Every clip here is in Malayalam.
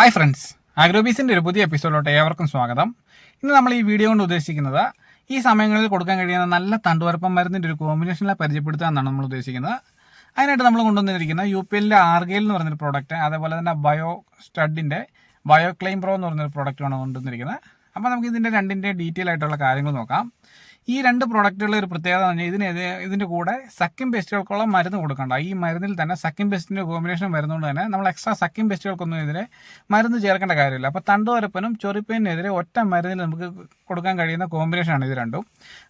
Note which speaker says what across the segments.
Speaker 1: ഹായ് ഫ്രണ്ട്സ് ആഗ്രോബീസിന്റെ ഒരു പുതിയ എപ്പിസോഡിലോട്ട് ഏവർക്കും സ്വാഗതം. ഇന്ന് നമ്മൾ ഈ വീഡിയോ കൊണ്ട് ഉദ്ദേശിക്കുന്നത് ഈ സമയങ്ങളിൽ കൊടുക്കാൻ കഴിയുന്ന നല്ല തണ്ടുവരപ്പം മരുന്നിന്റെ ഒരു കോമ്പിനേഷനിലെ പരിചയപ്പെടുത്തുക എന്നാണ് നമ്മൾ ഉദ്ദേശിക്കുന്നത്. അതിനായിട്ട് നമ്മൾ കൊണ്ടുവന്നിരിക്കുന്നത് യു പി എല്ലിന്റെ ആർഗെയിൽ എന്ന് പറഞ്ഞൊരു പ്രോഡക്റ്റ് അതേപോലെ തന്നെ ബയോ സ്റ്റഡിന്റെ ബയോ ക്ലെയിം പ്രോ എന്ന് പറഞ്ഞൊരു പ്രോഡക്റ്റാണ് കൊണ്ടുവന്നിരിക്കുന്നത്. അപ്പോൾ നമുക്ക് ഇതിന്റെ രണ്ടിന്റെ ഡീറ്റെയിൽ ആയിട്ടുള്ള കാര്യങ്ങൾ നോക്കാം. ഈ രണ്ട് പ്രോഡക്റ്റുകളുടെ ഒരു പ്രത്യേകത എന്ന് പറഞ്ഞാൽ ഇതിന് ഇതിന്റെ കൂടെ സക്കിം ബെസ്റ്റുകൾക്കുള്ള മരുന്ന് കൊടുക്കണ്ട. ഈ മരുന്നിൽ തന്നെ സക്കിം ബെസ്റ്റിന്റെ കോമ്പിനേഷൻ വരുന്നതുകൊണ്ട് തന്നെ നമ്മൾ എക്സ്ട്രാ സക്കിം ബെസ്റ്റുകൾക്കൊന്നും ഇതിന് മരുന്ന് ചേർക്കേണ്ട കാര്യമില്ല. അപ്പോൾ തണ്ടുവരപ്പനും ചൊറിപ്പേനെതിരെ ഒറ്റ മരുന്നിൽ നമുക്ക് കൊടുക്കാൻ കഴിയുന്ന കോമ്പിനേഷനാണ് ഇത് രണ്ടും.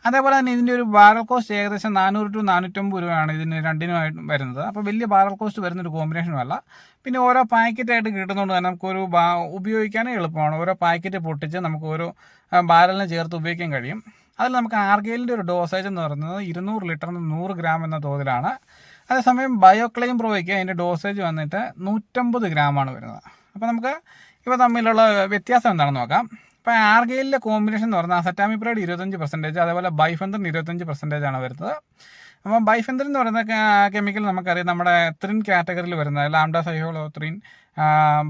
Speaker 1: അതേപോലെ തന്നെ ഇതിന്റെ ഒരു ബാരൽ കോസ്റ്റ് ഏകദേശം നാനൂറ് ടു നാനൂറ്റമ്പത് രൂപയാണ് ഇതിന് രണ്ടിനുമായിട്ട് വരുന്നത്. അപ്പോൾ വലിയ ബാരൽ കോസ്റ്റ് വരുന്ന ഒരു കോമ്പിനേഷനുമല്ല പിന്നെ ഓരോ പാക്കറ്റായിട്ട് കിട്ടുന്നതുകൊണ്ട് തന്നെ നമുക്കൊരു ഉപയോഗിക്കാനും എളുപ്പമാണ്. ഓരോ പാക്കറ്റ് പൊട്ടിച്ച് നമുക്ക് ഓരോ ബാരലിനെ ചേർത്ത് ഉപയോഗിക്കാൻ കഴിയും. അതിൽ നമുക്ക് ആർഗെയിലിന്റെ ഒരു ഡോസേജ് എന്ന് പറയുന്നത് ഇരുന്നൂറ് ലിറ്ററിന് നൂറ് ഗ്രാം എന്ന തോതിലാണ്. അതേസമയം ബയോക്ലെയിം പ്രോയ്ക്ക് അതിന്റെ ഡോസേജ് വന്നിട്ട് നൂറ്റമ്പത് ഗ്രാമാണ് വരുന്നത്. അപ്പോൾ നമുക്ക് ഇവ തമ്മിലുള്ള വ്യത്യാസം എന്താണെന്ന് നോക്കാം. ഇപ്പോൾ ആർഗെയിലിലെ കോമ്പിനേഷൻ എന്ന് പറഞ്ഞാൽ അസറ്റാമിപ്രൈഡ് ഇരുപത്തഞ്ച് പെർസെന്റേജ് അതേപോലെ ബൈഫന്തൻ ഇരുപത്തഞ്ച് പെർസെന്റേജ് ആണ് വരുന്നത്. അപ്പോൾ ബൈഫെന്തൽ എന്ന് പറയുന്ന കെമിക്കൽ നമുക്കറിയാം. നമ്മുടെ ത്രിൻ കാറ്റഗറിയിൽ വരുന്നത്. Lambda cyhalothrin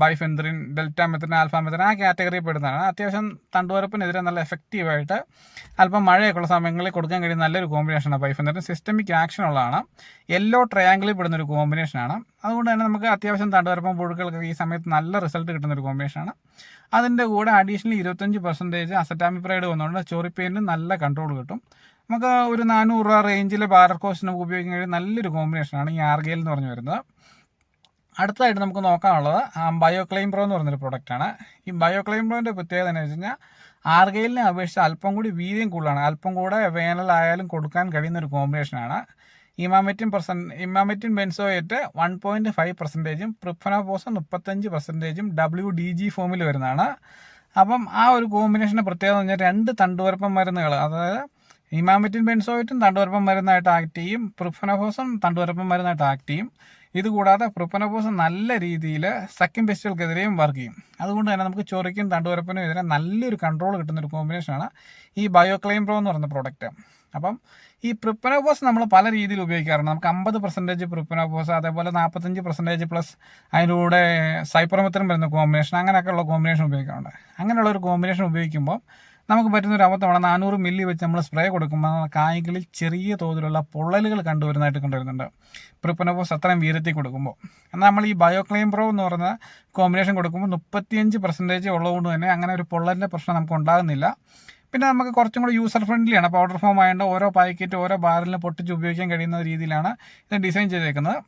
Speaker 1: bifenthrin deltamethrin alphamethrin ആ കാറ്റഗറിയിൽ പെടുന്നതാണ്. അത്യാവശ്യം തണ്ടുവരപ്പിനെതിരെ നല്ല എഫക്റ്റീവായിട്ട് അല്പം മഴയൊക്കെ ഉള്ള സമയങ്ങളിൽ കൊടുക്കാൻ കഴിയുന്ന നല്ലൊരു കോമ്പിനേഷനാണ് ബൈഫെന്തറിൻ സിസ്റ്റമിക് ആക്ഷൻ ഉള്ളതാണ്. യെല്ലോ ട്രയാങ്കിളിൽ പെടുന്ന ഒരു കോമ്പിനേഷനാണ് അതുകൊണ്ട് തന്നെ നമുക്ക് അത്യാവശ്യം തണ്ടുവരപ്പം പുഴുക്കൾക്ക് ഈ സമയത്ത് നല്ല റിസൾട്ട് കിട്ടുന്ന ഒരു കോമ്പിനേഷനാണ് അതിന്റെ കൂടെ അഡീഷണൽ ഇരുപത്തഞ്ച് പെർസെന്റേജ് അസറ്റാമിപ്രൈഡ് വന്നുകൊണ്ട് ചൊറിപ്പേനിന് നല്ല കൺട്രോൾ കിട്ടും. നമുക്ക് ഒരു നാനൂറ് രൂപ റേഞ്ചിലെ ബാരർ കോസ്റ്റ് നമുക്ക് ഉപയോഗിക്കാൻ കഴിയുന്ന നല്ലൊരു കോമ്പിനേഷനാണ് ഈ ആർഗെയിൽ എന്ന് പറഞ്ഞു വരുന്നത്. അടുത്തതായിട്ട് നമുക്ക് നോക്കാനുള്ളത് ബയോ ക്ലെയിം പ്രോ എന്ന് പറഞ്ഞൊരു പ്രൊഡക്റ്റാണ് ഈ ബയോ ക്ലെയിം പ്രോന്റെ പ്രത്യേകത എന്ന് വെച്ച് കഴിഞ്ഞാൽ ആർഗെയിലിനെ അപേക്ഷിച്ച് അല്പം കൂടി വീര്യം കൂടുതലാണ്. അല്പം കൂടെ വേനലായാലും കൊടുക്കാൻ കഴിയുന്ന ഒരു കോമ്പിനേഷനാണ് emamectin percent emamectin benzoate one point five പെർസെന്റേജും profenofos മുപ്പത്തഞ്ച് പെർസെന്റേജും ഡബ്ല്യു ഡി ജി ഫോമിൽ വരുന്നതാണ്. അപ്പം ആ ഒരു കോമ്പിനേഷന്റെ പ്രത്യേകത എന്ന് പറഞ്ഞാൽ രണ്ട് തണ്ടുവരപ്പം മരുന്നുകൾ അതായത് ഇമാമെറ്റിൻ ബെൻസോയിറ്റും തണ്ടുവരപ്പം മരുന്നായിട്ട് ആക്ട് ചെയ്യും. പ്രിഫനോപോസും തണ്ടുവരപ്പം മരുന്നായിട്ട് ആക്ട് ചെയ്യും. ഇതുകൂടാതെ പ്രിപ്പനോപോസ് നല്ല രീതിയിൽ സക്കിൻ പെസ്റ്റുകൾക്കെതിരെയും വർക്ക് ചെയ്യും. അതുകൊണ്ട് തന്നെ നമുക്ക് ചൊറിക്കും തണ്ടുവരപ്പനും എതിരെ നല്ലൊരു കൺട്രോൾ കിട്ടുന്ന ഒരു കോമ്പിനേഷനാണ് ഈ ബയോക്ലെയിം പ്രോ എന്ന് പറയുന്ന പ്രോഡക്റ്റ് അപ്പം ഈ പ്രിപ്പനോപോസ് നമ്മൾ പല രീതിയിൽ ഉപയോഗിക്കാറുണ്ട്. നമുക്ക് അമ്പത് പെർസെന്റേജ് പ്രിപ്പനോപോസ് അതേപോലെ നാൽപ്പത്തഞ്ച് പെർസെന്റേജ് പ്ലസ് അതിന്റെ കൂടെ സൈപ്രമത്തിനും വരുന്ന കോമ്പിനേഷൻ അങ്ങനെയൊക്കെയുള്ള കോമ്പിനേഷൻ ഉപയോഗിക്കാറുണ്ട്. അങ്ങനെയുള്ള ഒരു കോമ്പിനേഷൻ ഉപയോഗിക്കുമ്പോൾ നമുക്ക് പറ്റുന്ന ഒരു അബദ്ധമാണ്. നാനൂറ് മില്ലി വെച്ച് നമ്മൾ സ്പ്രേ കൊടുക്കുമ്പോൾ കായ്കളിൽ ചെറിയ തോതിലുള്ള പൊള്ളലുകൾ കണ്ടുവരുന്നതായിട്ട് കണ്ടുവരുന്നുണ്ട്. പ്രിപ്പനോപോസ് അത്രയും വീരത്തിൽ കൊടുക്കുമ്പോൾ എന്നാൽ നമ്മൾ ഈ ബയോക്ലെയിം പ്രോ എന്ന് പറയുന്ന കോമ്പിനേഷൻ കൊടുക്കുമ്പോൾ മുപ്പത്തിയഞ്ച് പെർസെന്റേജ് ഉള്ളതുകൊണ്ട് തന്നെ അങ്ങനെ ഒരു പൊള്ളലിന്റെ പ്രശ്നം നമുക്ക് ഉണ്ടാകുന്നില്ല. പിന്നെ നമുക്ക് കുറച്ചും കൂടി യൂസർ ഫ്രണ്ട്ലിയാണ് പൗഡർ ഫോം ആയതുകൊണ്ട് ഓരോ പാക്കറ്റ് ഓരോ ബാരലിന് പൊട്ടിച്ച് ഉപയോഗിക്കാൻ കഴിയുന്ന രീതിയിലാണ് ഇത് ഡിസൈൻ ചെയ്തേക്കുന്നത്.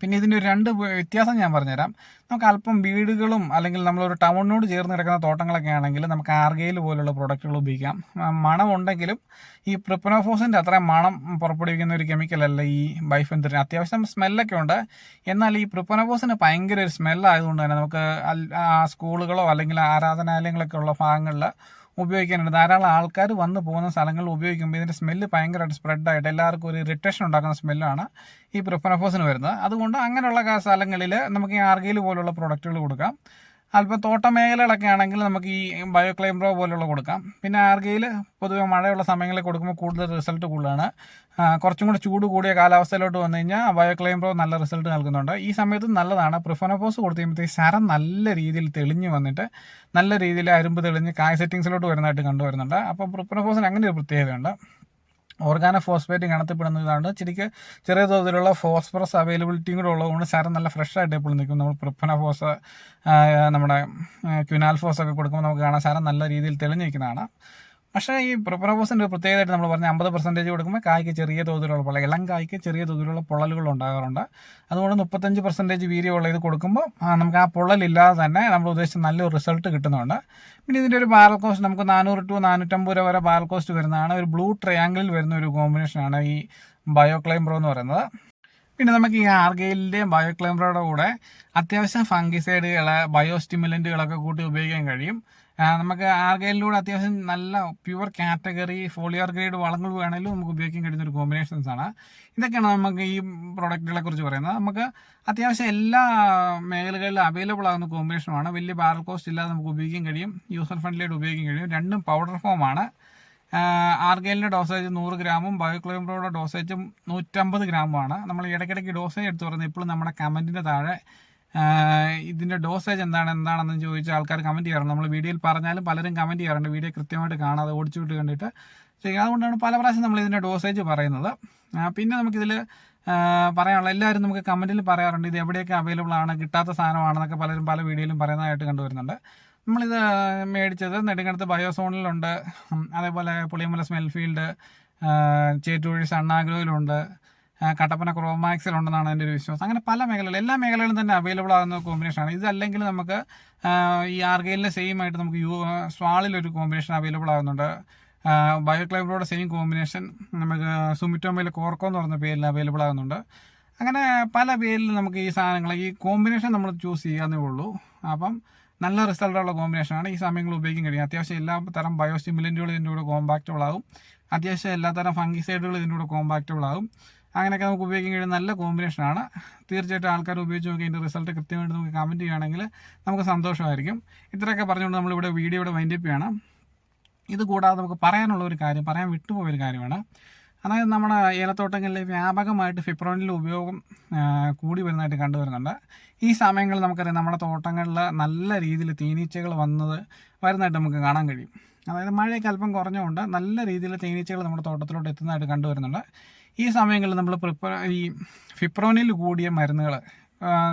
Speaker 1: പിന്നെ ഇതിന്റെ ഒരു രണ്ട് വ്യത്യാസം ഞാൻ പറഞ്ഞുതരാം. നമുക്ക് അല്പം വീടുകളും അല്ലെങ്കിൽ നമ്മളൊരു ടൗണിനോട് ചേർന്ന് കിടക്കുന്ന തോട്ടങ്ങളൊക്കെ ആണെങ്കിൽ നമുക്ക് ആർഗെയിൽ പോലുള്ള പ്രോഡക്റ്റുകൾ ഉപയോഗിക്കാം. മണം മണമുണ്ടെങ്കിലും ഈ പ്രിപ്പനോഫോസിന്റെ അത്ര മണം പുറപ്പെടുവിക്കുന്ന ഒരു കെമിക്കലല്ല ഈ ബൈഫെന്തറിന് അത്യാവശ്യം സ്മെല്ലൊക്കെ ഉണ്ട്. എന്നാൽ ഈ പ്രിപ്പനോഫോസിന് ഭയങ്കര ഒരു സ്മെല്ലായതുകൊണ്ട് തന്നെ നമുക്ക് സ്കൂളുകളോ അല്ലെങ്കിൽ ആരാധനാലയങ്ങളൊക്കെ ഉള്ള ഭാഗങ്ങളിൽ ഉപയോഗിക്കാനുണ്ട്. ധാരാളം ആൾക്കാർ വന്ന് പോകുന്ന സ്ഥലങ്ങളിൽ ഉപയോഗിക്കുമ്പോൾ ഇതിന്റെ സ്മെല്ല് ഭയങ്കരമായിട്ട് സ്പ്രെഡായിട്ട് എല്ലാവർക്കും ഒരു ഇറിറ്റേഷൻ ഉണ്ടാക്കുന്ന സ്മെല്ലാണ് ഈ പ്രിഫനഫോസിന് വരുന്നത്. അതുകൊണ്ട് അങ്ങനെയുള്ള സ്ഥലങ്ങളിൽ നമുക്ക് ഈ ആർഗയിൽ പോലുള്ള പ്രോഡക്റ്റുകൾ കൊടുക്കാം. അല്പം തോട്ട മേഖലകളൊക്കെ ആണെങ്കിൽ നമുക്ക് ഈ ബയോക്ലൈം പ്രോ പോലുള്ള കൊടുക്കാം. പിന്നെ ആർഗയിൽ പൊതുവെ മഴയുള്ള സമയങ്ങളിൽ കൊടുക്കുമ്പോൾ കൂടുതൽ റിസൾട്ട് കൂടുതലാണ്. കുറച്ചും കൂടി ചൂട് കൂടിയ കാലാവസ്ഥയിലോട്ട് വന്നു കഴിഞ്ഞാൽ ബയോക്ലൈം പ്രോ നല്ല റിസൾട്ട് നൽകുന്നുണ്ട്. ഈ സമയത്ത് നല്ലതാണ്. പ്രിഫനോപോസ് കൊടുത്തു കഴിയുമ്പോഴത്തേക്ക് ശരം നല്ല രീതിയിൽ തെളിഞ്ഞു വന്നിട്ട് നല്ല രീതിയിൽ അരുമ്പ് തെളിഞ്ഞ് കായ് സെറ്റിങ്സിലോട്ട് വരുന്നതായിട്ട് കണ്ടുവരുന്നുണ്ട്. അപ്പോൾ പ്രിഫനോപോസിന് അങ്ങനെ ഒരു പ്രത്യേകതയുണ്ട്. ഓർഗാനോ ഫോസ്ഫേറ്റ് ഗണത്തിൽപ്പെടുന്നതാണ് ശരിക്ക് ചെറിയ തോതിലുള്ള ഫോസ്ഫറസ് അവൈലബിലിറ്റിയും കൂടെ ഉള്ളതുകൊണ്ട് ശരം നല്ല ഫ്രഷ് ആയിട്ട് എപ്പോഴും നിൽക്കും. നമ്മൾ പ്രിഫനഫോസ് നമ്മുടെ ക്യുനാൽഫോസ് ഒക്കെ കൊടുക്കുമ്പോൾ നമുക്ക് കാണാൻ ശരം നല്ല രീതിയിൽ തെളിഞ്ഞു നിൽക്കുന്നതാണ് പക്ഷേ ഈ പ്രിപ്പറോസിന്റെ ഒരു പ്രത്യേകതയായിട്ട് നമ്മൾ പറഞ്ഞ അമ്പത് പെർസെന്റേജ് കൊടുക്കുമ്പോൾ കായ്ക്ക് ചെറിയ തോതിലുള്ള പൊള്ള ഇളം കായ്ക്ക് ചെറിയ തോതിലുള്ള പൊള്ളലുകൾ ഉണ്ടാകാറുണ്ട്. അതുകൊണ്ട് മുപ്പത്തഞ്ച് പെർസെന്റേജ് വീര്യമുള്ള ഇത് കൊടുക്കുമ്പോൾ നമുക്ക് ആ പൊള്ളലില്ലാതെ തന്നെ നമ്മൾ ഉദ്ദേശിച്ച നല്ലൊരു റിസൾട്ട് കിട്ടുന്നുണ്ട്. പിന്നെ ഇതിന്റെ ഒരു ബാരൽ കോസ്റ്റ് നമുക്ക് നാനൂറ് ടു നാനൂറ്റമ്പത് രൂപ വരെ ബാരൽ കോസ്റ്റ് വരുന്നതാണ്. ഒരു ബ്ലൂ ട്രയാങ്കിളിൽ വരുന്ന ഒരു കോമ്പിനേഷനാണ് ഈ ബയോക്ലൈം പ്രോ എന്ന് പറയുന്നത്. പിന്നെ നമുക്ക് ഈ ആർഗെയിലിന്റെയും ബയോക്ലൈംബ്രോയുടെ കൂടെ അത്യാവശ്യം ഫംഗിസൈഡുകൾ ബയോ സ്റ്റിമുലന്റുകളൊക്കെ കൂട്ടി ഉപയോഗിക്കാൻ കഴിയും. നമുക്ക് ആർഗയിലൂടെ അത്യാവശ്യം നല്ല പ്യുവർ കാറ്റഗറി ഫോളിയർ ഗ്രേഡ് വളങ്ങൾ വേണമെങ്കിലും നമുക്ക് ഉപയോഗിക്കാൻ കഴിയുന്ന ഒരു കോമ്പിനേഷൻസ് ആണ്. ഇതൊക്കെയാണ് നമുക്ക് ഈ പ്രോഡക്റ്റുകളെ കുറിച്ച് പറയുന്നത്. നമുക്ക് അത്യാവശ്യം എല്ലാ മേഖലകളിലും അവൈലബിൾ ആകുന്ന കോമ്പിനേഷനുമാണ് വലിയ ബാരൽ കോസ്റ്റ് ഇല്ലാതെ നമുക്ക് ഉപയോഗിക്കാൻ കഴിയും. യൂസർ ഫ്രണ്ട്ലിയായിട്ട് ഉപയോഗിക്കാൻ കഴിയും. രണ്ടും പൗഡർ ഫോമാണ് ആർഗൈലിന്റെ ഡോസേജ് നൂറ് ഗ്രാമും ബയോക്ലോംബ്രോയുടെ ഡോസേജും നൂറ്റമ്പത് ഗ്രാമുമാണ്. നമ്മൾ ഇടയ്ക്കിടയ്ക്ക് ഡോസേജ് എടുത്ത് പറയുന്നത് ഇപ്പോഴും നമ്മുടെ കമന്റിന്റെ താഴെ ഇതിന്റെ ഡോസേജ് എന്താണ് എന്താണെന്ന് ചോദിച്ച ആൾക്കാർ കമന്റ് ചെയ്യാറുണ്ട്. നമ്മൾ വീഡിയോയിൽ പറഞ്ഞാലും പലരും കമന്റ് ചെയ്യാറുണ്ട്. വീഡിയോ കൃത്യമായിട്ട് കാണാതെ ഓടിച്ചുവിട്ട് കണ്ടിട്ട്. ചെയ്യുക അതുകൊണ്ടാണ് പല പ്രാവശ്യം നമ്മൾ ഇതിന്റെ ഡോസേജ് പറയുന്നത്. പിന്നെ നമുക്കിതിൽ പറയാനുള്ള എല്ലാവരും നമുക്ക് കമന്റിൽ പറയാറുണ്ട്. ഇത് എവിടെയൊക്കെ അവൈലബിൾ ആണ് കിട്ടാത്ത സാധനമാണെന്നൊക്കെ പലരും പല വീഡിയോയിലും പറയുന്നതായിട്ട് കണ്ടുവരുന്നുണ്ട്. നമ്മളിത് മേടിച്ചത് നെടുങ്കണ്ടത്ത് ബയോസോണിലുണ്ട്. അതേപോലെ പുളിയമല സ്മെൽഫീൽഡ് ചേറ്റൂഴി സണ്ണാഗ്രോയിലുണ്ട്. ആ, ക്രോമാക്സിൽ ഉണ്ടെന്നാണ് എന്റെ ഒരു വിശ്വാസം. അങ്ങനെ പല മേഖലകളിൽ എല്ലാ മേഖലകളിലും തന്നെ അവൈലബിൾ ആകുന്ന കോമ്പിനേഷനാണ് ഇതല്ലെങ്കിൽ നമുക്ക് ഈ ആർഗയിലിന്റെ സെയിം ആയിട്ട് നമുക്ക് യു സ്വാളിലൊരു കോമ്പിനേഷൻ അവൈലബിൾ ആകുന്നുണ്ട്. ബയോക്ലൈബ്രോയുടെ സെയിം കോമ്പിനേഷൻ നമുക്ക് സുമിറ്റോമയിലെ കോർക്കോ എന്ന് പറയുന്ന പേരിൽ അവൈലബിൾ ആകുന്നുണ്ട്. അങ്ങനെ പല പേരിൽ നമുക്ക് ഈ സാധനങ്ങൾ ഈ കോമ്പിനേഷൻ നമ്മൾ ചൂസ് ചെയ്യാന്നേ ഉള്ളൂ. അപ്പം നല്ല റിസൾട്ടുള്ള കോമ്പിനേഷനാണ് ഈ സമയങ്ങളിൽ ഉപയോഗിക്കാൻ കഴിയും. അത്യാവശ്യം എല്ലാ തരം ബയോസ്റ്റിമുലന്റുകൾ ഇതിന്റെ കൂടെ കോമ്പാക്റ്റബിൾ ആകും. അത്യാവശ്യം എല്ലാ തരം ഫംഗിസൈഡുകൾ ഇതിന്റെ കൂടെ കോമ്പാക്റ്റബിൾ ആകും. അങ്ങനെയൊക്കെ നമുക്ക് ഉപയോഗിക്കാൻ കഴിയുന്ന നല്ല കോമ്പിനേഷനാണ് തീർച്ചയായിട്ടും ആൾക്കാർ ഉപയോഗിച്ച് നോക്കി അതിന്റെ റിസൾട്ട് കൃത്യമായിട്ട് നമുക്ക് കമന്റ് ചെയ്യുകയാണെങ്കിൽ നമുക്ക് സന്തോഷമായിരിക്കും. ഇത്രയൊക്കെ പറഞ്ഞുകൊണ്ട് നമ്മളിവിടെ വീഡിയോ ഇവിടെ വൈൻഡപ്പ് ചെയ്യണം. ഇത് കൂടാതെ നമുക്ക് പറയാനുള്ള ഒരു കാര്യം പറയാൻ വിട്ടുപോയൊരു കാര്യമാണ്. അതായത് നമ്മുടെ ഏലത്തോട്ടങ്ങളിൽ വ്യാപകമായിട്ട് ഫിപ്രോണിന്റെ ഉപയോഗം കൂടി വരുന്നതായിട്ട് കണ്ടുവരുന്നുണ്ട് ഈ സമയങ്ങളിൽ നമുക്കറിയാം നമ്മുടെ തോട്ടങ്ങളിൽ നല്ല രീതിയിൽ തേനീച്ചകൾ വന്നത് വരുന്നതായിട്ട് നമുക്ക് കാണാൻ കഴിയും. അതായത് മഴയൊക്കെ അല്പം കുറഞ്ഞുകൊണ്ട് നല്ല രീതിയിൽ തേനീച്ചകൾ നമ്മുടെ തോട്ടത്തിലോട്ട് എത്തുന്നതായിട്ട് കണ്ടുവരുന്നുണ്ട് ഈ സമയങ്ങളിൽ നമ്മൾ പ്രിപ്പ ഈ ഫിപ്രോനിൽ കൂടിയ മരുന്നുകൾ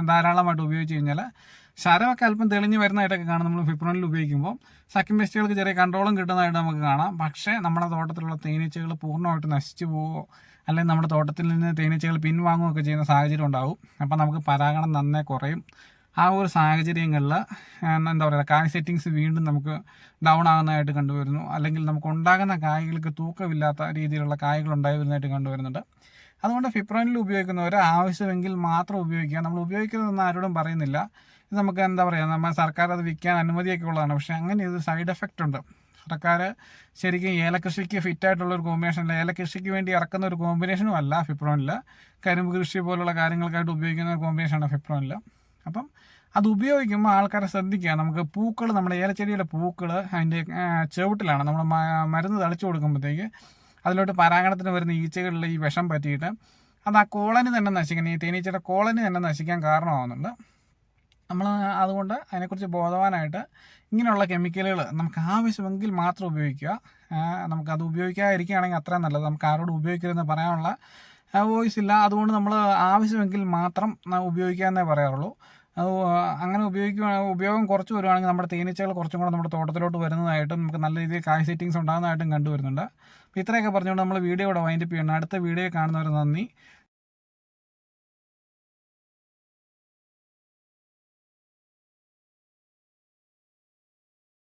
Speaker 1: ധാരാളമായിട്ട് ഉപയോഗിച്ച് കഴിഞ്ഞാൽ ശരമൊക്കെ അല്പം തെളിഞ്ഞ് വരുന്നതായിട്ടൊക്കെ കാണാം നമ്മൾ ഫിപ്രോണിൽ ഉപയോഗിക്കുമ്പോൾ. സക്കിം പെസ്റ്റുകൾക്ക് ചെറിയ കൺട്രോളും കിട്ടുന്നതായിട്ട് നമുക്ക് കാണാം. പക്ഷേ നമ്മുടെ തോട്ടത്തിലുള്ള തേനീച്ചകൾ പൂർണമായിട്ട് നശിച്ചു പോവുമോ അല്ലെങ്കിൽ നമ്മുടെ തോട്ടത്തിൽ നിന്ന് തേനീച്ചകൾ പിൻവാങ്ങുകയൊക്കെ ചെയ്യുന്ന സാഹചര്യം ഉണ്ടാവും. അപ്പം നമുക്ക് പരാഗണം നന്നേ കുറയും. ആ ഒരു സാഹചര്യങ്ങളിൽ എന്താ പറയുക കായ് സെറ്റിങ്സ് വീണ്ടും നമുക്ക് ഡൗൺ ആകുന്നതായിട്ട് കണ്ടുവരുന്നു. അല്ലെങ്കിൽ നമുക്ക് ഉണ്ടാകുന്ന കായ്കൾക്ക് തൂക്കമില്ലാത്ത രീതിയിലുള്ള കായ്കൾ ഉണ്ടായി വരുന്നതായിട്ട് കണ്ടുവരുന്നുണ്ട്. അതുകൊണ്ട് ഫിപ്രോനിൽ ഉപയോഗിക്കുന്നവർ ആവശ്യമെങ്കിൽ മാത്രം ഉപയോഗിക്കുക. നമ്മൾ ഉപയോഗിക്കുന്നതെന്ന് ആരോടും പറയുന്നില്ല. ഇത് നമുക്ക് എന്താ പറയുക നമ്മൾ സർക്കാർ അത് വിൽക്കാൻ അനുമതിയൊക്കെ ഉള്ളതാണ് പക്ഷേ അങ്ങനെ ഇത് സൈഡ് എഫക്റ്റ് ഉണ്ട്. സർക്കാർ ശരിക്കും ഏലകൃഷിക്ക് ഫിറ്റായിട്ടുള്ള ഒരു കോമ്പിനേഷൻ അല്ല ഏലകൃഷിക്ക് വേണ്ടി ഇറക്കുന്ന ഒരു കോമ്പിനേഷനും അല്ല ഫിപ്രോണിൽ കരിമ്പ് കൃഷി പോലുള്ള കാര്യങ്ങൾക്കായിട്ട് ഉപയോഗിക്കുന്ന ഒരു കോമ്പിനേഷനാണ് ഫിപ്രോനിൽ അപ്പം അത് ഉപയോഗിക്കുമ്പോൾ ആൾക്കാരെ ശ്രദ്ധിക്കുക. നമുക്ക് പൂക്കൾ നമ്മുടെ ഏലച്ചെടിയുടെ പൂക്കൾ അതിന്റെ ചുവട്ടിലാണ്. നമ്മൾ മരുന്ന് തളിച്ചു കൊടുക്കുമ്പോഴത്തേക്ക് അതിലോട്ട് പരാഗണത്തിന് വരുന്ന ഈച്ചകളിൽ ഈ വിഷം പറ്റിയിട്ട് അത് ആ കോളനി തന്നെ നശിക്കണം ഈ തേനീച്ചയുടെ കോളനി തന്നെ നശിക്കാൻ കാരണമാകുന്നുണ്ട് നമ്മൾ അതുകൊണ്ട് അതിനെക്കുറിച്ച് ബോധവാനായിട്ട് ഇങ്ങനെയുള്ള കെമിക്കലുകൾ നമുക്ക് ആവശ്യമെങ്കിൽ മാത്രം ഉപയോഗിക്കുക. നമുക്കത് ഉപയോഗിക്കാതിരിക്കുകയാണെങ്കിൽ അത്രയും നല്ലത്. നമുക്ക് ആരോട് ഉപയോഗിക്കരുതെന്ന് പറയാനുള്ള വോയിസ് ഇല്ല. അതുകൊണ്ട് നമ്മൾ ആവശ്യമെങ്കിൽ മാത്രം ഉപയോഗിക്കാമെന്നേ പറയാറുള്ളൂ. അത് അങ്ങനെ ഉപയോഗിക്കുക ഉപയോഗം കുറച്ച് വരുവാണെങ്കിൽ നമ്മുടെ തേനീച്ചകൾ കുറച്ചും കൂടെ നമ്മുടെ തോട്ടത്തിലോട്ട് വരുന്നതായിട്ടും നമുക്ക് നല്ല രീതിയിൽ കായ് സെറ്റിങ്സ് ഉണ്ടാകുന്നതായിട്ടും കണ്ടുവരുന്നുണ്ട്. ഇത്രയൊക്കെ പറഞ്ഞുകൊണ്ട് നമ്മൾ വീഡിയോ ഇവിടെ വൈൻഡപ്പ് ചെയ്യണം അടുത്ത വീഡിയോ കാണുന്നവർ നന്ദി.